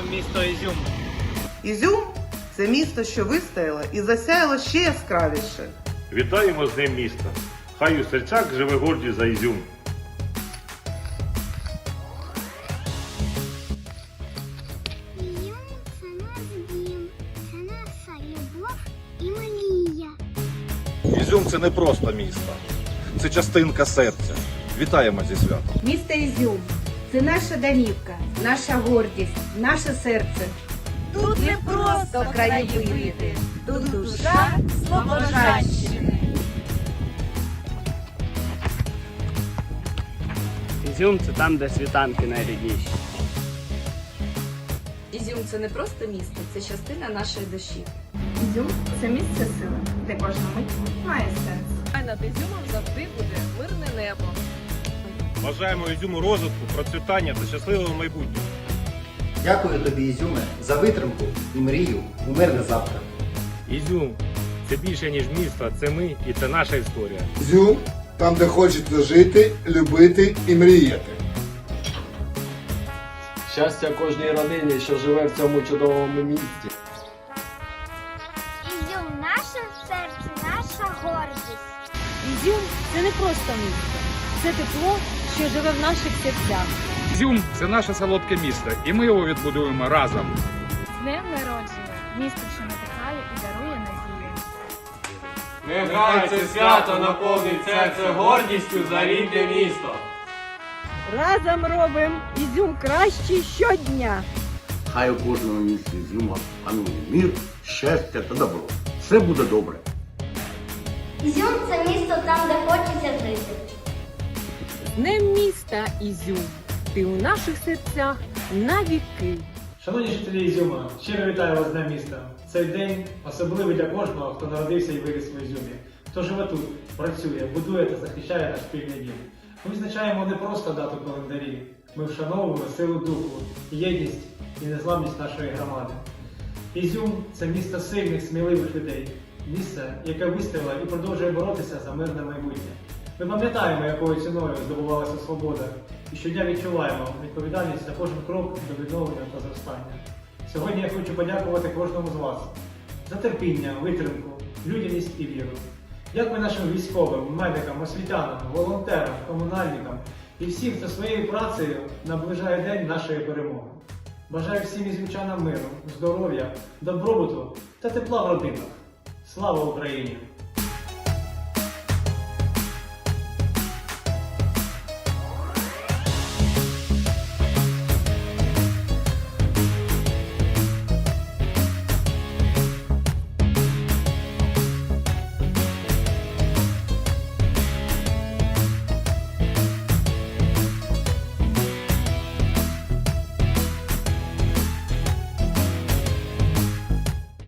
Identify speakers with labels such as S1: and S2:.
S1: місто Ізюм.
S2: Ізюм це місто, що вистояло і засяяло ще яскравіше.
S3: Вітаємо з ним міста. Хай у серцях живе гордість за Ізюм.
S4: Ізюм – це наш дім, це наша любов і мрія.
S5: Ізюм це не просто місто, це частинка серця. Вітаємо зі святом.
S6: Місто Ізюм це наша домівка, наша гордість, наше серце. Тут не просто краєвиди, тут душа Слобожанщини.
S1: Ізюм це там, де світанки найрідніші.
S7: Ізюм це не просто місто, це частина нашої душі.
S6: Ізюм це місце сили, де кожна мить має сенс.
S7: А над Ізюмом завжди буде мирне небо.
S3: Бажаємо Ізюму розвитку, процвітання та щасливого майбутнього.
S8: Дякую тобі, Ізюме, за витримку і мрію у мирне завтра.
S9: Ізюм це більше ніж місто, це ми і це наша історія.
S10: Зюм там, де хочеться жити, любити і мріяти.
S11: Щастя кожній родині, що живе в цьому чудовому місті.
S4: Ізюм – наше серце, наша гордість.
S7: Ізюм це не просто місто, це тепло, що живе в наших серцях.
S9: Ізюм це наше солодке місто, і ми його відбудуємо разом.
S7: З днем народження, місто, що надихає і дарує надію.
S11: Нехай це свято наповнить серце гордістю за рідне місто.
S6: Разом робимо Ізюм краще щодня.
S8: Хай у кожному місці Ізюма панує мір, щастя та добро. Все буде добре.
S4: Ізюм – це місто там, де хочеться жити.
S7: Днем міста Ізюм. Ти у наших серцях навіки.
S1: Шановні жителі Ізюма, щиро вітаю вас з Днем міста. Цей день особливий для кожного, хто народився і виріс в Ізюмі, хто живе тут, працює, будує та захищає наш спільний дім. Ми відзначаємо не просто дату календарі, ми вшановуємо силу духу, єдність і незламність нашої громади. Ізюм це місто сильних, сміливих людей, місце, яке вистояло і продовжує боротися за мирне майбутнє. Ми пам'ятаємо, якою ціною здобувалася свобода, і щодня відчуваємо відповідальність за кожен крок до відновлення та зростання. Сьогодні я хочу подякувати кожному з вас за терпіння, витримку, людяність і віру. Дякую нашим військовим, медикам, освітянам, волонтерам, комунальникам і всім, хто своєю працею наближає день нашої перемоги. Бажаю всім ізюмчанам миру, здоров'я, добробуту та тепла в родинах. Слава Україні!